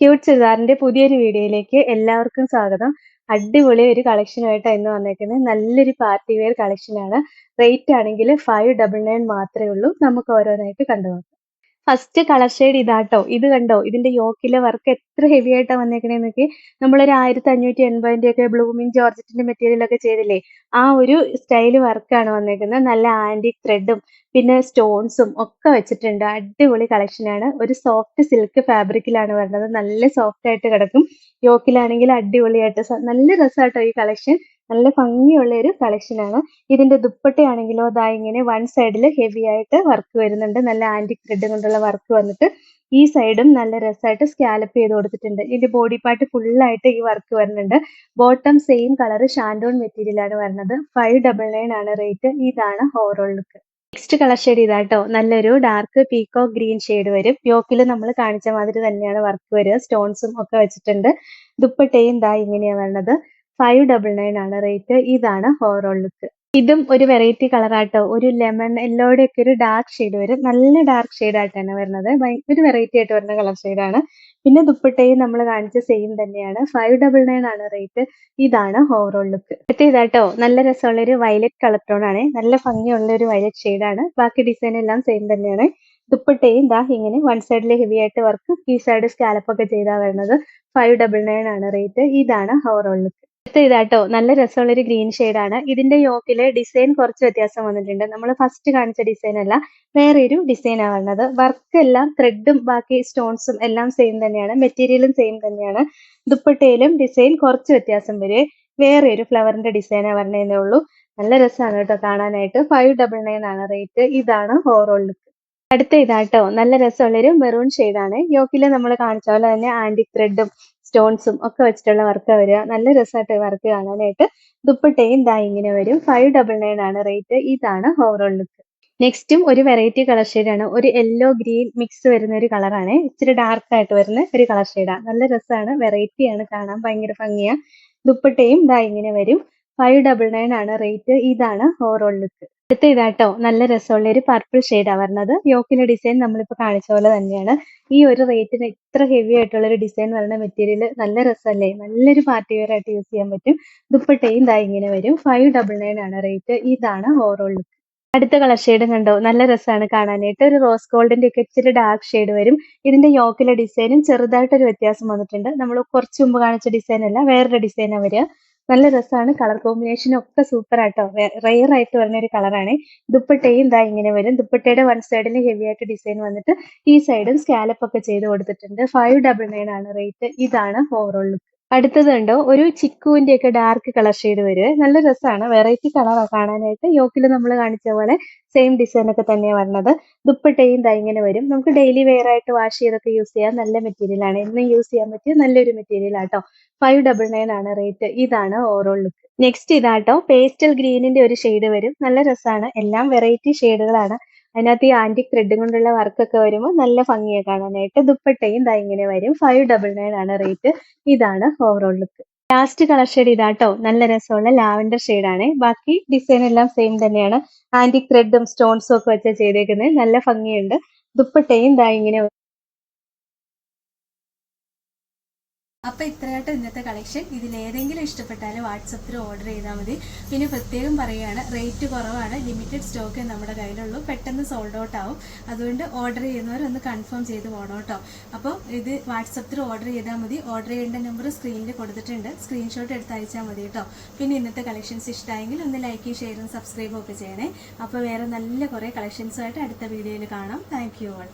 Cute ചുരിദാറിന്റെ പുതിയൊരു വീഡിയോയിലേക്ക് എല്ലാവർക്കും സ്വാഗതം. അടിപൊളി ഒരു കളക്ഷനായിട്ടാണ് ഇന്ന് വന്നേക്കുന്നത്. നല്ലൊരു പാർട്ടി വെയർ കളക്ഷനാണ് റേറ്റ് ആണെങ്കിൽ ഫൈവ് ഡബിൾ നയൻ മാത്രമേ ഉള്ളൂ. നമുക്ക് ഓരോന്നായിട്ട് കണ്ടുപോകാം ഫസ്റ്റ് കളർ ഷെയ്ഡ് ഇതാട്ടോ. ഇത് കണ്ടോ? ഇതിന്റെ യോക്കിലെ വർക്ക് എത്ര ഹെവി ആയിട്ടാ വന്നേക്കണേന്നൊക്കെ നോക്കി നമ്മളൊരു ആയിരത്തി അഞ്ഞൂറ്റി എൺപതിന്റെ ഒക്കെ ബ്ലൂമിങ് ജോർജറ്റിന്റെ മെറ്റീരിയൽ ഒക്കെ ചെയ്തില്ലേ? ആ ഒരു സ്റ്റൈൽ വർക്കാണ് വന്നേക്കുന്നത്. നല്ല ആന്റിക് ത്രെഡും പിന്നെ സ്റ്റോൺസും ഒക്കെ വെച്ചിട്ടുണ്ട്. അടിപൊളി കളക്ഷൻ ആണ്. ഒരു സോഫ്റ്റ് സിൽക്ക് ഫാബ്രിക്കിലാണ് വരുന്നത്. നല്ല സോഫ്റ്റ് ആയിട്ട് കിടക്കും. യോക്കിലാണെങ്കിൽ അടിപൊളിയായിട്ട് നല്ല രസമാട്ടോ ഈ കളക്ഷൻ നല്ല ഭംഗിയുള്ള ഒരു കളക്ഷൻ ആണ്. ഇതിന്റെ ദുപ്പട്ടയാണെങ്കിലോ ദാ ഇങ്ങനെ വൺ സൈഡിൽ ഹെവി ആയിട്ട് വർക്ക് വരുന്നുണ്ട്. നല്ല ആന്റി ത്രെഡ് കൊണ്ടുള്ള വർക്ക് വന്നിട്ട് ഈ സൈഡും നല്ല രസമായിട്ട് സ്കാലപ്പ് ചെയ്ത് കൊടുത്തിട്ടുണ്ട്. ഇതിന്റെ ബോഡി പാർട്ട് ഫുൾ ആയിട്ട് ഈ വർക്ക് വരുന്നുണ്ട്. ബോട്ടം സെയിം കളർ ഷാൻഡോൺ മെറ്റീരിയൽ ആണ് വരുന്നത്. ഫൈവ് ഡബിൾ നയൻ ആണ് റേറ്റ് ഇതാണ് overall look next colour shade ഇതാട്ടോ. നല്ലൊരു ഡാർക്ക് പീക്കോ ഗ്രീൻ ഷെയ്ഡ് വരും. യോക്കിൽ നമ്മൾ കാണിച്ച മാതിരി തന്നെയാണ് വർക്ക് വരിക. സ്റ്റോൺസും ഒക്കെ വെച്ചിട്ടുണ്ട്. ദുപ്പട്ടയും ദാ ഇങ്ങനെയാണ് വരുന്നത്. ഫൈവ് ഡബിൾ നയൻ ആണ് റേറ്റ് ഇതാണ് ഓവറോൾ ലുക്ക് ഇതും ഒരു വെറൈറ്റി കളറാട്ടോ ഒരു ലെമൺ യെല്ലോയുടെ ഒക്കെ ഒരു ഡാർക്ക് ഷെയ്ഡ് വരും. നല്ല ഡാർക്ക് ഷെയ്ഡ് ആയിട്ടാണ് വരുന്നത്. ഒരു വെറൈറ്റി ആയിട്ട് വരുന്ന കളർ ആണ്. പിന്നെ ദുപ്പട്ടയും നമ്മൾ കാണിച്ച സെയിം തന്നെയാണ്. ഫൈവ് ഡബിൾ നയൻ ആണ് റേറ്റ് ഇതാണ് ഓവറോൾ ലുക്ക് അടുത്ത ഇതാട്ടോ. നല്ല രസമുള്ള ഒരു വയലറ്റ് കളർ ടോൺ ആണ്. നല്ല ഭംഗിയുള്ള ഒരു വയലറ്റ് ആണ്. ബാക്കി ഡിസൈൻ എല്ലാം സെയിം തന്നെയാണ്. ദുപ്പട്ടയും ദാ ഇങ്ങനെ വൺ സൈഡിൽ ഹെവി ആയിട്ട് വർക്ക് ഈ സൈഡ് സ്കാലപ്പ് ഒക്കെ ചെയ്താ വരുന്നത്. ഫൈവ് ഡബിൾ നയൻ ആണ് റേറ്റ് ഇതാണ് ഓവറോൾ ലുക്ക് അടുത്ത ഇതാട്ടോ നല്ല രസമുള്ള ഒരു ഗ്രീൻ ആണ്. ഇതിന്റെ യോക്കിൽ ഡിസൈൻ കുറച്ച് വ്യത്യാസം വന്നിട്ടുണ്ട്. നമ്മൾ ഫസ്റ്റ് കാണിച്ച ഡിസൈൻ അല്ല വേറെ ഒരു ഡിസൈൻ ആണ് വരുന്നത് വർക്ക് എല്ലാം ത്രെഡും ബാക്കി സ്റ്റോൺസും എല്ലാം സെയിം തന്നെയാണ്. മെറ്റീരിയലും സെയിം തന്നെയാണ്. ദുപ്പട്ടയിലും ഡിസൈൻ കുറച്ച് വ്യത്യാസം വരെ. വേറെ ഒരു ഫ്ലവറിന്റെ ഡിസൈനാ വരണേന്നേ ഉള്ളൂ. നല്ല രസമാണ് കേട്ടോ കാണാനായിട്ട്. ഫൈവ് ഡബിൾ നയൻ ആണ് റേറ്റ് ഇതാണ് ഓവറോൾ ലുക്ക് അടുത്ത ഇതാട്ടോ നല്ല രസമുള്ളൊരു മെറൂൺ ആണ്. യോക്കിൽ നമ്മൾ കാണിച്ച പോലെ തന്നെ ആന്റിക് ത്രെഡും സ്റ്റോൺസും ഒക്കെ വെച്ചിട്ടുള്ള വർക്ക് വരിക. നല്ല രസമായിട്ട് വർക്ക് കാണാനായിട്ട്. ദുപ്പട്ടയും ദാ ഇങ്ങനെ വരും. ഫൈവ് ഡബിൾ നയൻ ആണ് റേറ്റ് ഇതാണ് ഓവറോൾ ലുക്ക് നെക്സ്റ്റും ഒരു വെറൈറ്റി കളർ ആണ്. ഒരു യെല്ലോ ഗ്രീൻ മിക്സ് വരുന്ന ഒരു കളറാണ് ഇച്ചിരി ഡാർക്ക് ആയിട്ട് വരുന്ന ഒരു കളർ ഷെയ്ഡാണ് നല്ല രസമാണ് വെറൈറ്റിയാണ് കാണാൻ ഭയങ്കര ഭംഗിയാണ് ദുപ്പട്ടയും ദാ ഇങ്ങനെ വരും. ഫൈവ് ഡബിൾ നയൻ ആണ് റേറ്റ് ഇതാണ് ഓവറോൾ ലുക്ക് അടുത്ത ഇതാട്ടോ നല്ല രസമുള്ള ഒരു പർപ്പിൾ ഷെയ്ഡാണ് വരുന്നത്. യോക്കിന്റെ ഡിസൈൻ നമ്മളിപ്പോ കാണിച്ച പോലെ തന്നെയാണ്. ഈ ഒരു റേറ്റിന് ഇത്ര ഹെവി ആയിട്ടുള്ള ഒരു ഡിസൈൻ വരുന്ന മെറ്റീരിയൽ നല്ല രസമല്ലേ? നല്ലൊരു പാർട്ടി വെയർ ആയിട്ട് യൂസ് ചെയ്യാൻ പറ്റും. ദുപ്പട്ടയും ദാ ഇങ്ങനെ വരും. ഫൈവ് ഡബിൾ നയൻ ആണ് റേറ്റ് ഇതാണ് ഓവറോൾ ലുക്ക് അടുത്ത കളർ ഷെയ്ഡും കണ്ടോ? നല്ല രസമാണ് കാണാനായിട്ട്. ഒരു റോസ് ഗോൾഡിന്റെ ഒക്കെ ഇച്ചിരി ഡാർക്ക് ഷെയ്ഡ് വരും. ഇതിന്റെ യോക്കിലെ ഡിസൈനും ചെറുതായിട്ടൊരു വ്യത്യാസം വന്നിട്ടുണ്ട്. നമ്മൾ കുറച്ച് മുമ്പ് കാണിച്ച ഡിസൈൻ അല്ല വേറൊരു ഡിസൈനാണ് വരിക. നല്ല രസമാണ് കളർ കോമ്പിനേഷൻ ഒക്കെ സൂപ്പർ ആട്ടോ. റെയർ ആയിട്ട് വരുന്ന ഒരു കളറാണ് ദുപ്പട്ടയും ഇതാ ഇങ്ങനെ വരും. ദുപ്പട്ടയുടെ വൺ സൈഡിൽ ഹെവി ആയിട്ട് ഡിസൈൻ വന്നിട്ട് ഈ സൈഡും സ്കാലപ്പ് ഒക്കെ ചെയ്ത് കൊടുത്തിട്ടുണ്ട്. ഫൈവ് ഡബിൾ നയൻ ആണ് റേറ്റ് ഇതാണ് ഓവറോൾ ലുക്ക് അടുത്തത് ഉണ്ടോ ഒരു ചിക്കുവിന്റെ ഒക്കെ ഡാർക്ക് കളർ ഷെയ്ഡ് വരുവേ നല്ല രസമാണ് വെറൈറ്റി കളറാണ് കാണാനായിട്ട്. യോക്കിൽ നമ്മൾ കാണിച്ച പോലെ സെയിം ഡിസൈൻ ഒക്കെ തന്നെയാണ് വരണത് ദുപ്പട്ടയും ഇങ്ങനെ വരും. നമുക്ക് ഡെയിലി വെയർ ആയിട്ട് വാഷ് ചെയ്തൊക്കെ യൂസ് ചെയ്യാൻ നല്ല മെറ്റീരിയൽ ആണ്. എന്നും യൂസ് ചെയ്യാൻ പറ്റിയ നല്ലൊരു മെറ്റീരിയൽ ആട്ടോ ഫൈവ് ഡബിൾ നയൻ ആണ് റേറ്റ് ഇതാണ് ഓവറോൾ ലുക്ക് നെക്സ്റ്റ് ഇതാട്ടോ പേസ്റ്റൽ ഗ്രീനിന്റെ ഒരു ഷെയ്ഡ് വരും. നല്ല രസമാണ് എല്ലാം വെറൈറ്റി ഷെയ്ഡുകളാണ് അതിനകത്ത് ഈ ആന്റിക് ത്രെഡ് കൊണ്ടുള്ള വർക്ക് ഒക്കെ വരുമ്പോൾ നല്ല ഭംഗിയെ കാണാനായിട്ട്. ദുപ്പട്ടയും ദാ ഇങ്ങനെ വരും. ഫൈവ് ഡബിൾ നയൻ ആണ് റേറ്റ് ഇതാണ് overall look last colour shade ഇതാട്ടോ. നല്ല രസമുള്ള ലാവൻഡർ ആണ്. ബാക്കി ഡിസൈൻ എല്ലാം സെയിം തന്നെയാണ്. ആന്റിക് ത്രെഡും സ്റ്റോൺസും ഒക്കെ വെച്ച് ചെയ്തേക്കുന്നത് നല്ല ഭംഗിയുണ്ട്. ദുപ്പട്ടയും ദാ ഇങ്ങനെ അപ്പൊ ഇത്രയായിട്ട് ഇന്നത്തെ കളക്ഷൻ ഇതിൽ ഏതെങ്കിലും ഇഷ്ടപ്പെട്ടാൽ വാട്സപ്പിൽ ഓർഡർ ചെയ്താൽ മതി. പിന്നെ പ്രത്യേകം പറയുകയാണ് റേറ്റ് കുറവാണ്. ലിമിറ്റഡ് സ്റ്റോക്ക് നമ്മുടെ കയ്യിലുള്ളൂ. പെട്ടെന്ന് സോൾഡ് ഔട്ട് ആവും. അതുകൊണ്ട് ഓർഡർ ചെയ്യുന്നവർ ഒന്ന് കൺഫേം ചെയ്ത് പോകണം കേട്ടോ. അപ്പോൾ ഇത് വാട്സപ്പിൽ ഓർഡർ ചെയ്താൽ മതി. ഓർഡർ ചെയ്യേണ്ട നമ്പർ സ്ക്രീനിൽ കൊടുത്തിട്ടുണ്ട്. സ്ക്രീൻഷോട്ട് എടുത്ത് അയച്ചാൽ മതി കേട്ടോ. പിന്നെ ഇന്നത്തെ കളക്ഷൻസ് ഇഷ്ടമായെങ്കിൽ ഒന്ന് ലൈക്കും ഷെയറും സബ്സ്ക്രൈബും ഒക്കെ ചെയ്യണേ. അപ്പോൾ വേറെ നല്ല കുറേ കളക്ഷൻസുമായിട്ട് അടുത്ത വീഡിയോയിൽ കാണാം. Thank you all